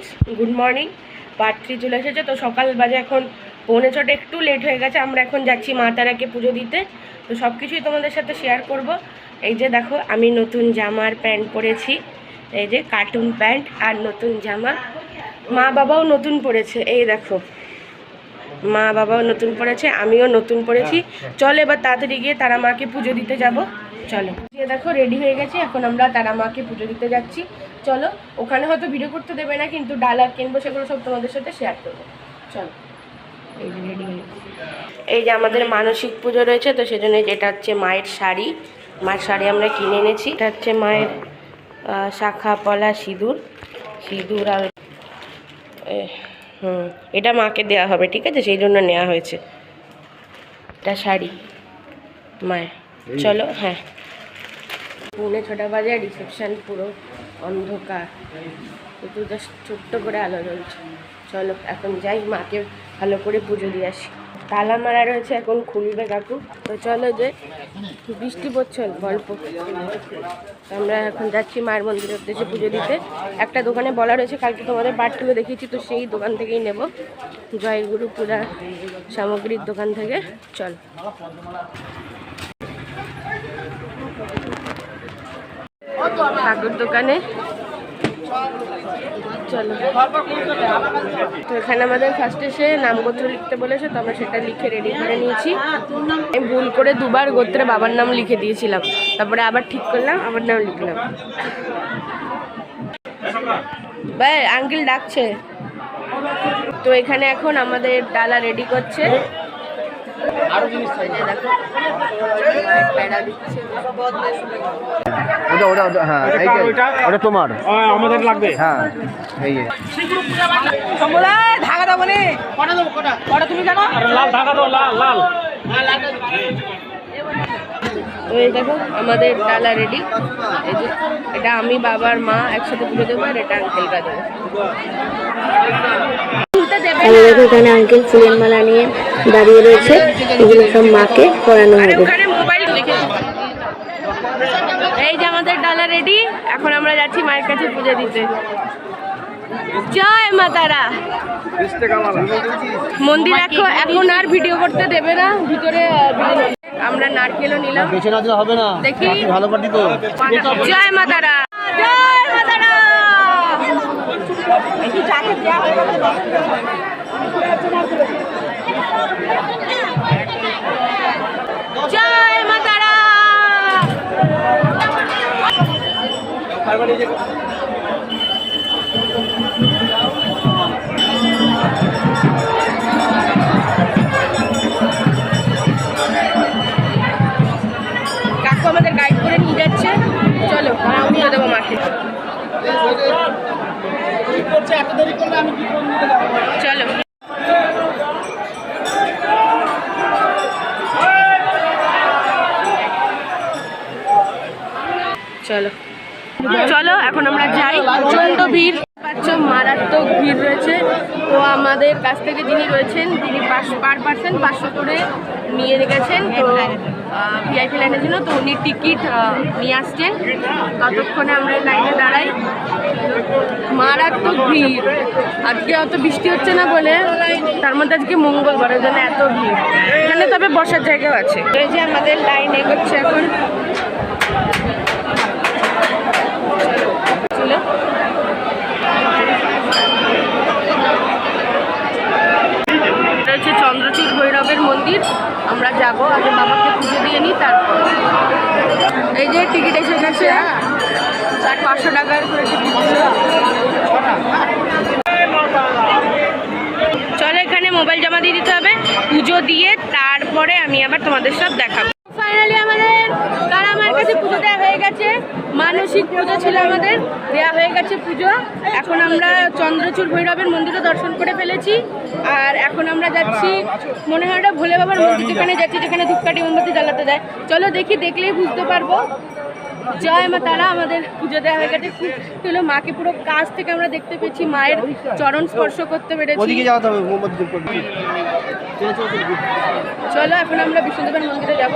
Friends good morning. Part three চলে এসেছে, তো সকাল বাজে এখন পৌনে ছটা, একটু লেট হয়ে গেছে, আমরা এখন যাচ্ছি মা তারাকে পুজো দিতে। তো সব কিছুই তোমাদের সাথে শেয়ার করব। এই যে দেখো, আমি নতুন জামার প্যান্ট পরেছি, এই যে কার্টুন প্যান্ট আর নতুন জামা। মা বাবাও নতুন পরেছে, এই দেখো। মা বাবাও নতুন পড়েছে আমিও নতুন পড়েছি চলো এবার তাড়াতাড়ি গিয়ে তারা মাকে পুজো দিতে যাব। চলো। দেখো রেডি হয়ে গেছে, এখন আমরা তারা মাকে পুজো দিতে যাচ্ছি। চলো ওখানে হয়তো ভিডিও করতে দেবে না কিন্তু ডাল আর কিনবো সেগুলো সব তোমাদের সাথে শেয়ার করব। চলো। এই যে আমাদের মানসিক পুজো রয়েছে তো সেজন্য এটা হচ্ছে মায়ের শাড়ি। মায়ের শাড়ি আমরা কিনে এনেছি। এটা হচ্ছে মায়ের শাখা পলা সিঁদুর। সিঁদুর আর হুম এটা মাকে দেওয়া হবে ঠিক আছে? সেই জন্য নেওয়া হয়েছে। এটা শাড়ি মায়ের। চলো হ্যাঁ। পুনে ছটা বাজে রিসেপশান পুরো অন্ধকার। একটু জাস্ট ছোট্ট করে আলো জ্বলছে। চলো, এখন যাই, মাকে ভালো করে পুজো দিয়ে আসি। তালা মারা রয়েছে, এখন খুলবে কাকু। তো চলো যে, বৃষ্টি পড়ছে অল্প আমরা এখন যাচ্ছি মায়ের মন্দিরের উদ্দেশ্যে পুজো দিতে। একটা দোকানে বলা রয়েছে, কালকে তোমাদের পাটগুলো দেখিয়েছি, তো সেই দোকান থেকেই নেব। জয়গুরু পূজা সামগ্রীর দোকান থেকে। চল। ঠাকুর দোকানে। চলো। তো এখানে আমাদের ফার্স্ট এসে নামগোত্র লিখতে বলেছে, তো আমরা সেটা লিখে রেডি করে নিয়েছি। আমি ভুল করে দুবার গোত্রে বাবার নাম লিখে দিয়েছিলাম। তারপরে আবার ঠিক করলাম, আবার নাম লিখলাম। ভাই আঙ্কেল ডাকছে। তো এখানে এখন আমাদের ডালা রেডি করছে এই যে দেখো, প্যাড়া দিচ্ছে। ওটা ওটা ওটা হ্যাঁ ওটা তোমার। আমাদের লাগবে। হ্যাঁ এই যে। লাল ঢাকা দাও লাল লাল। তো এই দেখো আমাদের ডালা রেডি এটা আমি বাবার মা একসাথে পুজো দেবো আর এটা আঙ্কেলরা দেবো তুলতে দেবে আর দেখো এখানে আঙ্কেল ফুলের মালা নিয়ে দাঁড়িয়ে রয়েছে। এগুলো সব মাকে পরানো আরে হবে এই যে আমাদের ডালা রেডি এখন আমরা যাচ্ছি মায়ের কাছে পুজো দিতে। জয় মা তারা। মন্দির এখন এখন আর ভিডিও করতে দেবে না ভিতরে আমরা নারকেলও নিলাম। হবে না। দেখি। ভালো পার্টি তো। জয় মা তারা। জয় মা তারা জয় মা তারা কাকু আমাদের গাইড করে নিয়ে যাচ্ছে। চলো আমিও দেবো মাকে। চলো। চলো। চলো, এখন আমরা যাই। প্রচণ্ড ভিড়। পাচ্ছ, মারাত্মক ভিড় রয়েছে। তো আমাদের কাছ থেকে যিনি রয়েছেন, তিনি পার পার্সেন্ট পাঁচশো করে নিয়ে তো ভিআইপি লাইনের জন্য। তো উনি টিকিট নিয়ে আসছেন। ততক্ষণে আমরা লাইনে দাঁড়াই। মারাত্মক ভিড়। আজকে অত বৃষ্টি হচ্ছে না বলে, তার মধ্যে আজকে মঙ্গলবার জন্য এত ভিড়। এখানে তবে বসার জায়গাও আছে। এই যে আমাদের লাইন এগোচ্ছে এখন। ছিল এটা হচ্ছে চন্দ্রচূড় ভৈরবের মন্দির। আমরা যাব, আগে বাবাকে পুজো দিয়ে নিই, তারপর। এই যে টিকিট এসে গেছে। চার পাঁচশো টাকার করে চলো এখানে মোবাইল জমা দিয়ে দিতে হবে। পুজো দিয়ে তারপরে আমি আবার তোমাদের সাথে দেখাবো ফাইনালি আমাদের তারা আমার কাছে পুজো দেওয়া হয়ে গেছে মানসিক পুজো ছিল আমাদের দেওয়া হয়ে গেছে পুজো। এখন আমরা চন্দ্রচূড় ভৈরবের মন্দিরও দর্শন করে ফেলেছি। আর এখন আমরা যাচ্ছি মনে হয় ওটা ভোলে বাবার মন্দির যেখানে যাচ্ছি যেখানে ধূপকাঠি মোমবাতি জ্বালাতে যায়। চলো দেখি দেখলেই বুঝতে পারব। জয় মা তারা আমাদের পুজো দেওয়া হয়ে গেছে। খুব হলো মাকে পুরো কাছ থেকে আমরা দেখতে পেয়েছি মায়ের চরণ স্পর্শ করতে পেরেছি। চলো এখন আমরা বিষ্ণুদেবের মন্দিরে যাব।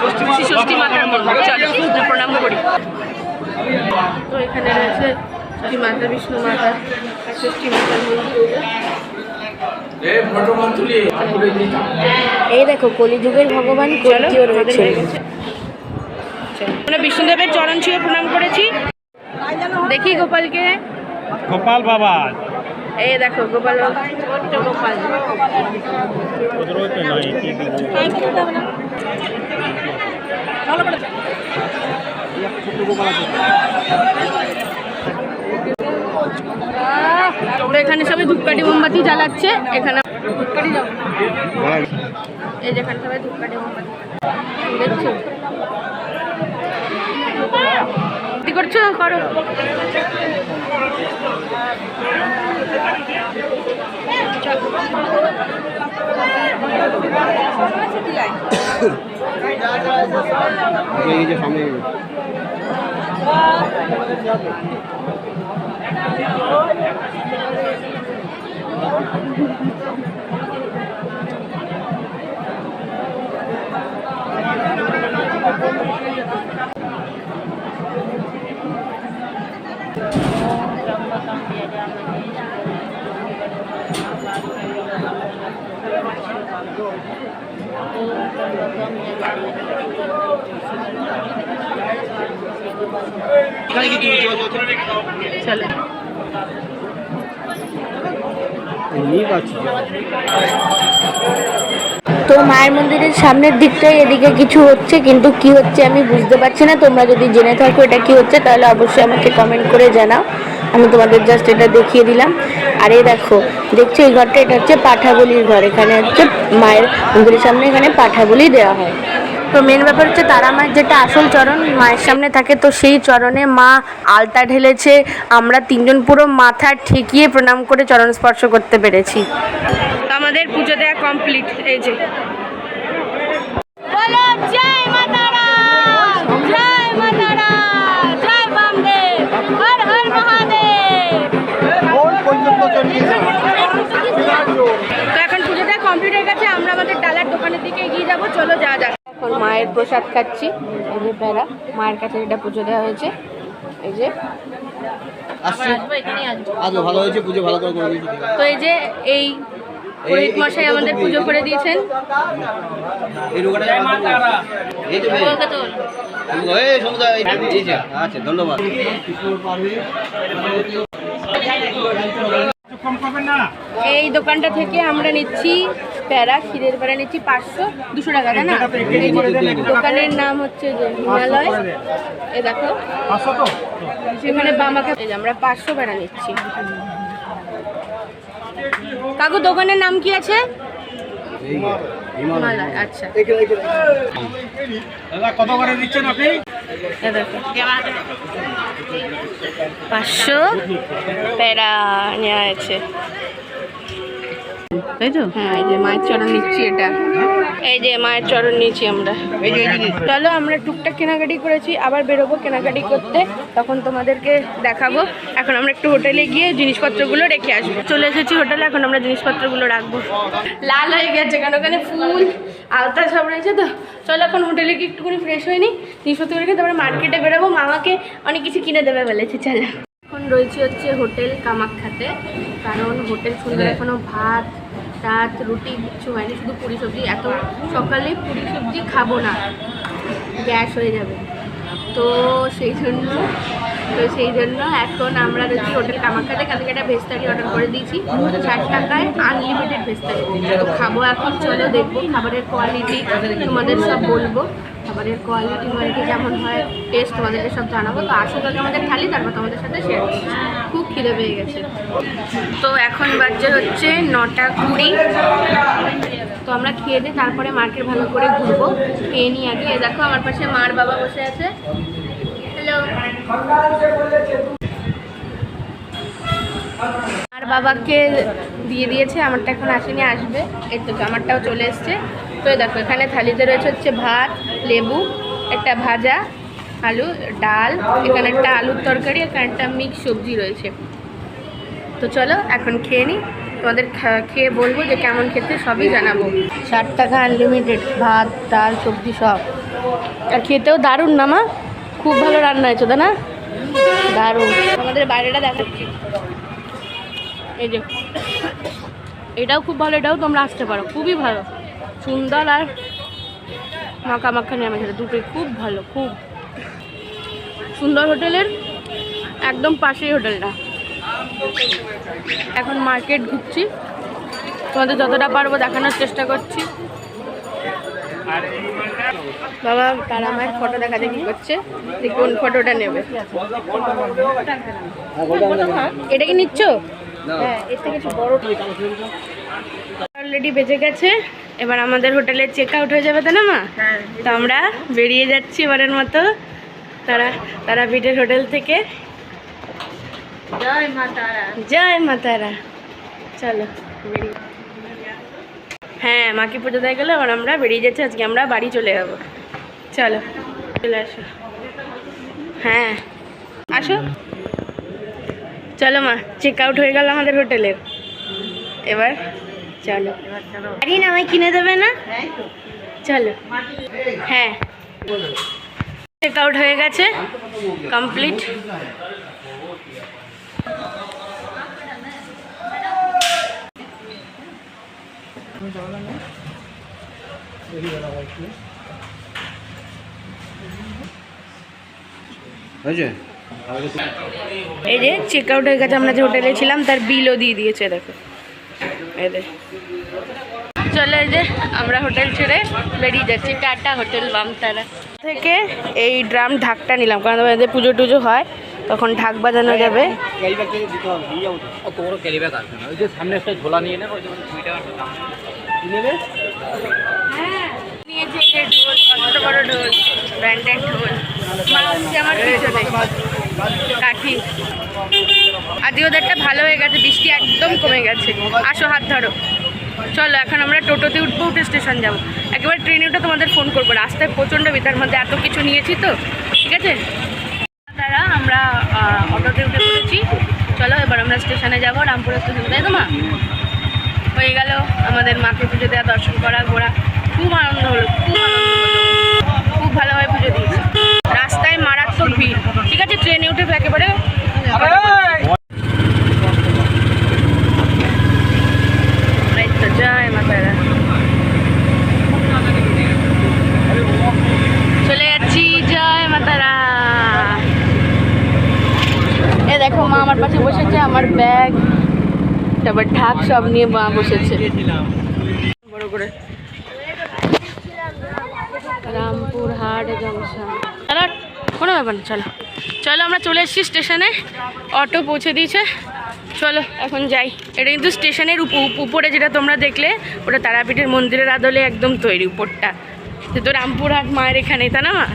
শ্রী ষষ্ঠী মাতার মন্দির। চলো প্রণাম করি। তো এখানে রয়েছে শ্রী মাতা বিষ্ণু মাতা ষষ্ঠী মাতার মন্দির। এই দেখো কলিযুগের ভগবান চলো। আমরা বিষ্ণুদেবের চরণ ছুঁয়ে প্রণাম করেছি। দেখি গোপালকে। গোপাল বাবা। এই দেখো গোপাল বাবা, ছোট্ট গোপাল। তো এখানে সবাই ধূপকাঠি মোমবাতি জ্বালাচ্ছে। এখানে ধূপকাঠি জ্বাল- এই যেখানে সবাই ধূপকাঠি মোমবাতি কি করছ? করো। এই যে সামনে Thank এমনি তো মায়ের মন্দিরের সামনের দিকটাই এদিকে কিছু হচ্ছে, কিন্তু কি হচ্ছে আমি বুঝতে পারছি না। তোমরা যদি জেনে থাকো এটা কি হচ্ছে, তাহলে অবশ্যই আমাকে কমেন্ট করে জানাও। আমি তোমাদের জাস্ট এটা দেখিয়ে দিলাম। আর এই দেখো দেখছ এই ঘরটা? এটা হচ্ছে পাঠাবলির ঘর। এখানে হচ্ছে মায়ের মন্দিরের সামনে এখানে পাঠাবলি দেওয়া হয়। তো মেন ব্যাপার হচ্ছে তারা মায়ের যেটা আসল চরণ মায়ের সামনে থাকে তো সেই চরণে মা আলতা ঢেলেছে। আমরা তিনজন পুরো মাথা ঠেকিয়ে প্রণাম করে চরণ স্পর্শ করতে পেরেছি। আমাদের পুজো দেওয়া কমপ্লিট এই যে ডালার দিকে এগিয়ে যাব চলো যা যাক। এখন মায়ের প্রসাদ খাচ্ছি এই যে প্যারা মায়ের কাছে এটা পুজো দেওয়া হয়েছে এই যে। আসছে। আজও ভালো হয়েছে পুজো ভালো করে করে দিয়েছি তো এই যে এই পুরোহিত মশাই আমাদের পুজো করে দিয়েছেন। যে, আচ্ছা ধন্যবাদ। এই দোকানটা থেকে আমরা নিচ্ছি প্যারা ক্ষীরের প্যারা নিচ্ছি পাঁচশো দুশো টাকা তাই না? দোকানের নাম হচ্ছে যে হিমালয়। এ দেখো। সেখানে বামাকে আমরা পাঁচশো প্যারা নিচ্ছি। কাকু দোকানের নাম কি আছে? হিমালয়। আচ্ছা। কত করে দিচ্ছেন আপনি? পাঁচশো। প্যারা নেওয়া আছে তাই তো? হ্যাঁ এই যে মায়ের চরণ নিচ্ছি এটা। এই যে মায়ের চরণ নিচ্ছি আমরা। চলো, আমরা টুকটাক কেনাকাটি করেছি, আবার বেরোবো কেনাকাটি করতে। তখন তোমাদেরকে দেখাবো। এখন আমরা একটু হোটেলে গিয়ে জিনিসপত্রগুলো রেখে আসব। চলে এসেছি হোটেলে, এখন আমরা জিনিসপত্রগুলো রাখব। লাল হয়ে গেছে কেন ওখানে ফুল, আলতা সব রয়েছে তো। চলো, এখন হোটেলে গিয়ে একটুখানি ফ্রেশ হয়ে নিই। জিনিসপত্র রেখে তারপরে মার্কেটে বেরোবো। মামাকে অনেক কিছু কিনে দেবে বলেছে, চলো। এখন রয়েছে হচ্ছে হোটেল কামাখ্যাতে। কারণ হোটেল সুন্দর, এখনও ভাত রাত রুটি কিছু হয়নি, শুধু পুরি সবজি। এত সকালে পুরি সবজি খাব না, গ্যাস হয়ে যাবে। তো সেই জন্য, তো সেই জন্য এখন আমরা রয়েছি হোটেল কামাখাতে কালকে একটা ভেস্তারি অর্ডার করে দিয়েছি। ষাট টাকায় আনলিমিটেড ভেস্তারি। তো খাব এখন, চলো দেখব, খাবারের কোয়ালিটি তোমাদের সব বলব। খাবারের কোয়ালিটি কোয়ালিটি কেমন হয় টেস্ট তোমাদেরকে সব জানাব। তো আসো তাহলে আমাদের খালি তারপর তোমাদের সাথে শেয়ার করছি। খুব খিদে পেয়ে গেছে। তো এখন বাজে হচ্ছে নটা কুড়ি। তো আমরা খেয়ে দিই তারপরে মার্কেট ভালো করে ঘুরবো। খেয়ে নিয়ে আগে দেখো, আমার পাশে মার বাবা বসে আছে। হ্যালো আর বাবাকে দিয়ে দিয়েছে, আমারটা এখন আসেনি, আসবে। এই তো, আমারটাও চলে এসছে। তো দেখো এখানে থালিতে রয়েছে হচ্ছে ভাত লেবু একটা ভাজা আলু ডাল এখানে একটা আলুর তরকারি এখানে একটা মিক্স সবজি রয়েছে। তো চলো এখন খেয়ে নিই তোমাদের খেয়ে বলব যে কেমন খেতে সবই জানাব। ষাট টাকা আনলিমিটেড ভাত ডাল সবজি সব। আর খেতেও দারুণ না মা? খুব ভালো রান্না হয়েছে তাই না? দারুণ। আমাদের বাইরেটা দেখাচ্ছি। এই যে এটাও খুব ভালো এটাও তোমরা আসতে পারো খুবই ভালো। সুন্দর আর মাখা মাখা নেমে সেটা দুটোই খুব ভালো খুব। সুন্দর হোটেলের একদম পাশেই হোটেলটা। এখন মার্কেট ঘুরছি। তোমাদের যতটা পারব দেখানোর চেষ্টা করছি। বাবা তারা মায়ের ফটো দেখা দেখি করছে? যে কোন ফটোটা নেবে। এটা কি নিচ্ছ? হ্যাঁ এর থেকে বড় অলরেডি বেজে গেছে। এবার আমাদের হোটেলে চেক আউট হয়ে যাবে তো না মা? তো আমরা বেরিয়ে যাচ্ছি এবারের মতো। তারা তারাপীঠের হোটেল থেকে। জয় মা তারা। জয় মা তারা। চলো হ্যাঁ মাকে পুজো দিয়ে গেলে? এবার আমরা বেরিয়ে যাচ্ছি আজকে আমরা বাড়ি চলে যাব। চলো চলে আসো। হ্যাঁ আসো। চলো মা চেক আউট হয়ে গেল আমাদের হোটেলের। এবার চলো। গাড়ি না আমায় কিনে দেবে না? চলো। হ্যাঁ। চেক আউট হয়ে গেছে। কমপ্লিট এই যে চেক আউট হয়ে গেছে আমরা যে হোটেলে ছিলাম তার বিলও দিয়ে দিয়েছে দেখো। চলো যে, আমরা হোটেল ছেড়ে বেরিয়ে যাচ্ছি। টাটা হোটেল বামতারা। থেকে এই ড্রাম ঢাকটা নিলাম, কারণ এদের পুজো টুজো হয়, তখন ঢাক বাজানো যাবে। কাঠি আজকে ওদেরটা ভালো হয়ে গেছে, বৃষ্টি একদম কমে গেছে। আসো হাত ধরো। চলো, এখন আমরা টোটোতে উঠবো, উঠে স্টেশন যাব। একেবারে ট্রেনে উঠে তোমাদের ফোন করব। রাস্তায় প্রচণ্ড ভিতার মধ্যে এত কিছু নিয়েছি তো। ঠিক আছে? তারা আমরা অটোতে উঠে পড়েছি। চলো, এবার আমরা স্টেশনে যাব, রামপুর স্টেশন তাই তো, মা? হয়ে গেল আমাদের মাকে পুজো দেওয়া দর্শন করা, ঘোরা। খুব আনন্দ হলো, খুব খুব ভালোভাবে পুজো দিয়েছি। রাস্তায় মারাত্মক ভিড়। ঠিক আছে? ট্রেনে উঠে একেবারে এই তো, জয় মা তারা চলে যাচ্ছি জয় মা তারা এ দেখো মা আমার পাশে বসেছে আমার ব্যাগ তারপর ঢাক সব নিয়ে মা বসেছে। চলো কোনো ব্যাপার না, চলো। চলো, আমরা চলে এসেছি স্টেশনে। অটো পৌঁছে দিয়েছে। চলো, এখন যাই। এটা কিন্তু স্টেশনের উপ- উপরে যেটা তোমরা দেখলে, ওটা তারাপীঠের মন্দিরের আদলে একদম তৈরি উপরটা। তো রামপুরহাট মায়ের এখানে তা না?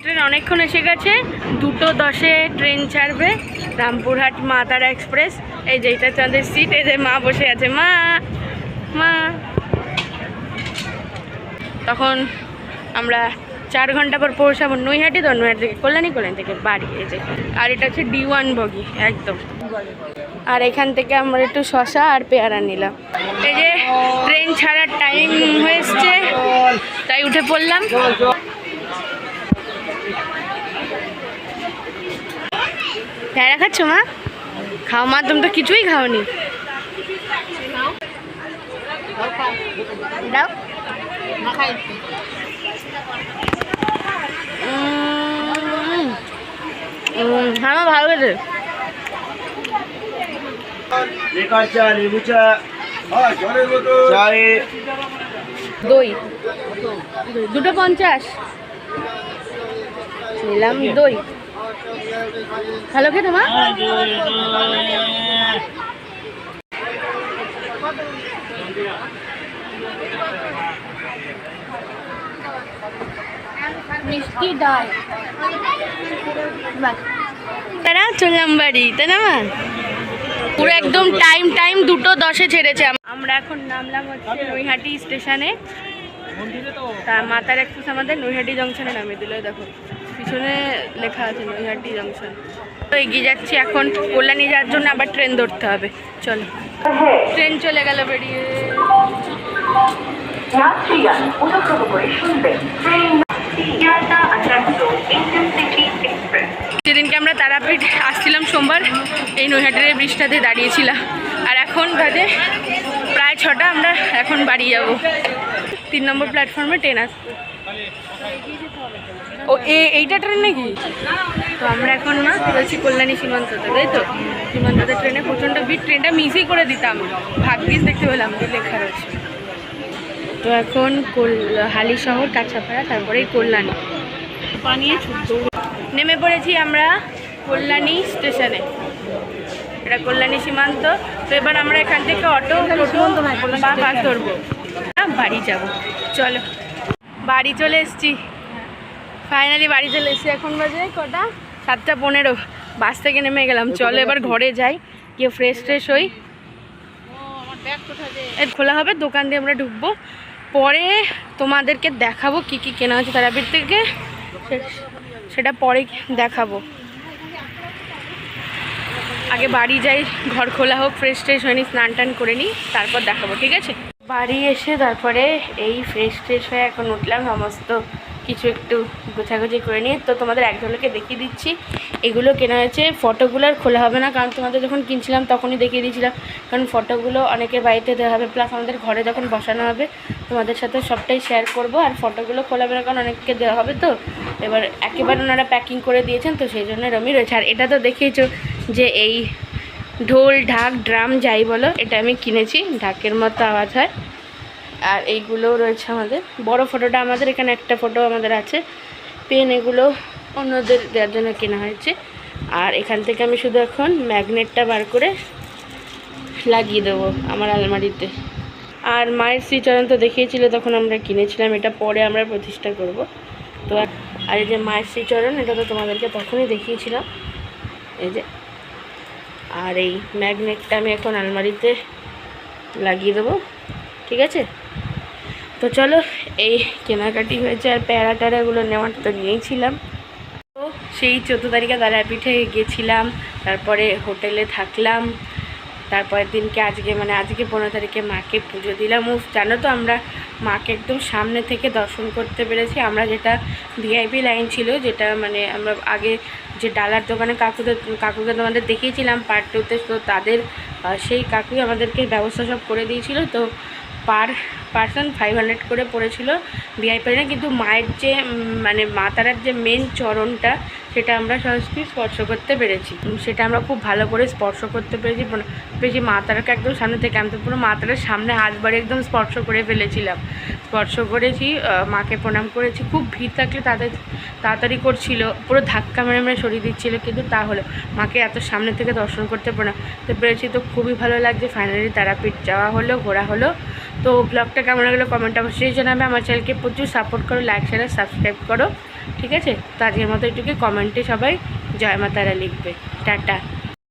ট্রেন অনেকক্ষণ এসে গেছে, দুটো দশে ট্রেন ছাড়বে, রামপুরহাট মা তারা এক্সপ্রেস। এই যে এটা চাঁদের সিট এই যে মা বসে আছে। মা মা। তখন আমরা চার ঘণ্টা পর পৌঁছাবো নৈহাটি, তো নৈহাটি থেকে কল্যাণী কল্যাণী থেকে বাড়ি, এই যে। আর এটা হচ্ছে ডি ওয়ান বগি, একদম। আর এখান থেকে আমরা একটু শশা আর পেয়ারা নিলাম। এই যে ট্রেন ছাড়ার টাইম হয়েছে তাই উঠে পড়লাম। প্যারা খাচ্ছ মা? খাও মা তুমি তো কিছুই খাওনি। দাও। হ্যাঁ আমার ভালো গেছে দই। দুটো পঞ্চাশ। নিলাম দই। ভালো খেতে মা মিষ্টি ডাল। তারা চললাম বাড়ি, তাই না পুরো একদম টাইম টাইম দুটো দশে ছেড়েছে আমরা এখন নামলাম হচ্ছে নৈহাটি স্টেশনে। তা মাতার এক্সপ্রেস আমাদের নৈহাটি জংশনে নামিয়ে দিল দেখো। পিছনে লেখা আছে নৈহাটি জংশন তো এগিয়ে যাচ্ছি এখন কল্যাণী যাওয়ার জন্য আবার ট্রেন ধরতে হবে। চলো। ট্রেন চলে গেল বেরিয়ে। যেদিনকে আমরা তারাপীঠ আসছিলাম সোমবার এই নৈহাটের ব্রিজটাতে দাঁড়িয়েছিলাম। আর এখন বাজে প্রায় ছটা আমরা এখন বাড়ি যাব। তিন নম্বর প্ল্যাটফর্মে ট্রেন আসবে। ও এইটা ট্রেন নাকি? তো আমরা এখন না রয়েছি কল্যাণী সীমান্ততে, তাই তো? সীমান্ততে ট্রেনে প্রচণ্ড ভিড়, ট্রেনটা মিসই করে দিতাম। ভাগ্যিস দেখতে পেলাম লেখা রয়েছে। তো এখন হালি শহর, কাছাপাড়া তারপরে কল্যাণী। বানিয়ে নেমে পড়েছি আমরা কল্যাণী স্টেশনে। এটা কল্যাণী সীমান্ত। তো এবার আমরা এখান থেকে অটো, টোটো বা বাস ধরবো। বাড়ি যাব। চলো। বাড়ি চলে এসেছি। ফাইনালি বাড়ি চলে এসেছি। এখন বাজে কটা? সাতটা পনেরো। বাস থেকে নেমে গেলাম। চলো এবার ঘরে যাই। গিয়ে ফ্রেশ ট্রেশ হই। এর খোলা হবে দোকান দিয়ে আমরা ঢুকবো। পরে তোমাদেরকে দেখাবো কি কি কেনা হচ্ছে তারাপীঠ থেকে। সেটা পরে দেখাবো। আগে বাড়ি যাই ঘর খোলা হোক ফ্রেশ ট্রেশ হয়নি স্নান টান করে নিই তারপর দেখাবো ঠিক আছে? বাড়ি এসে তারপরে এই ফ্রেশ ট্রেশ হয়ে এখন উঠলাম সমস্ত কিছু একটু গোছাগুছি করে নিয়ে, তো তোমাদের এক ঝলকে দেখিয়ে দিচ্ছি। এগুলো কেনা হয়েছে, ফটোগুলো আর খোলা হবে না, কারণ তোমাদের যখন কিনছিলাম তখনই দেখিয়ে দিয়েছিলাম, কারণ ফটোগুলো অনেকের বাড়িতে দেওয়া হবে প্লাস আমাদের ঘরে যখন বসানো হবে, তোমাদের সাথে সবটাই শেয়ার করব, আর ফটোগুলো খোলা হবে না, কারণ অনেককে দেওয়া হবে তো। এবার একেবারে ওনারা প্যাকিং করে দিয়েছেন, তো সেই জন্য রমি রয়েছে। আর এটা তো দেখিয়েছো যে এই ঢোল, ঢাক, ড্রাম, যাই বলো, এটা আমি কিনেছি, ঢাকের মতো আওয়াজ হয়। আর এইগুলোও রয়েছে আমাদের। বড় ফটোটা আমাদের এখানে একটা ফটো আমাদের আছে। পেন এগুলো অন্যদের দেওয়ার জন্য কেনা হয়েছে। আর এখান থেকে আমি শুধু এখন ম্যাগনেটটা বার করে লাগিয়ে দেবো আমার আলমারিতে। আর মায়ের শ্রীচরণ তো দেখিয়েছিল, তখন আমরা কিনেছিলাম। এটা পরে আমরা প্রতিষ্ঠা করব। তো আর- এই যে মায়ের শ্রীচরণ এটা তো তোমাদেরকে তখনই দেখিয়েছিলাম। এই যে, আর এই ম্যাগনেটটা আমি এখন আলমারিতে লাগিয়ে দেবো। ঠিক আছে? তো চলো, এই কেনাকাটি হয়েছে আর প্যারা ট্যারাগুলো নেওয়ার তো নিয়েছিলাম। তো সেই চোদ্দ তারিখে তারাপীঠে গেছিলাম, তারপরে হোটেলে থাকলাম, তারপরের দিনকে আজকে মানে আজকে পনেরো তারিখে মাকে পুজো দিলাম। ও জানো তো আমরা মাকে একদম সামনে থেকে দর্শন করতে পেরেছি। আমরা যেটা ভিআইপি লাইন ছিল, যেটা মানে আমরা আগে যে ডালার দোকানে কাকুদের, কাকুকে তোমাদের দেখিয়েছিলাম পার্ট টুতে তো তাদের সেই কাকুই আমাদেরকে ব্যবস্থা সব করে দিয়েছিল। তো পার পার্সন ফাইভ হান্ড্রেড করে পড়েছিল ভিআইপি লাইনে কিন্তু মায়ের যে মানে মাতারার যে মেন চরণটা সেটা আমরা সরাসরি স্পর্শ করতে পেরেছি। সেটা আমরা খুব ভালো করে স্পর্শ করতে পেরেছি। মানে পেরেছি মা একদম সামনে থেকে। আমি তো পুরো মা তারার সামনে হাত বাড়ি একদম স্পর্শ করে ফেলেছিলাম। স্পর্শ করেছি মাকে প্রণাম করেছি। খুব ভিড় থাকলে তাদের তাড়াতাড়ি করছিল। পুরো ধাক্কা মেরে মেরে সরিয়ে দিচ্ছিল। কিন্তু তা হলো, মাকে এত সামনে থেকে দর্শন করতে প্রণাম তো পেরেছি। তো খুবই ভালো লাগছে। ফাইনালি তারাপীঠ যাওয়া হলো, ঘোরা হলো। তো ব্লগটা কেমন লাগল? কমেন্ট অবশ্যই জানাবে। আমার চ্যানেলকে প্রচুর সাপোর্ট করো লাইক শেয়ার সাবস্ক্রাইব করো। ঠিক আছে? তো আজকের মতো এটুকু কমেন্টে সবাই জয় মাতারা লিখবে। টাটা।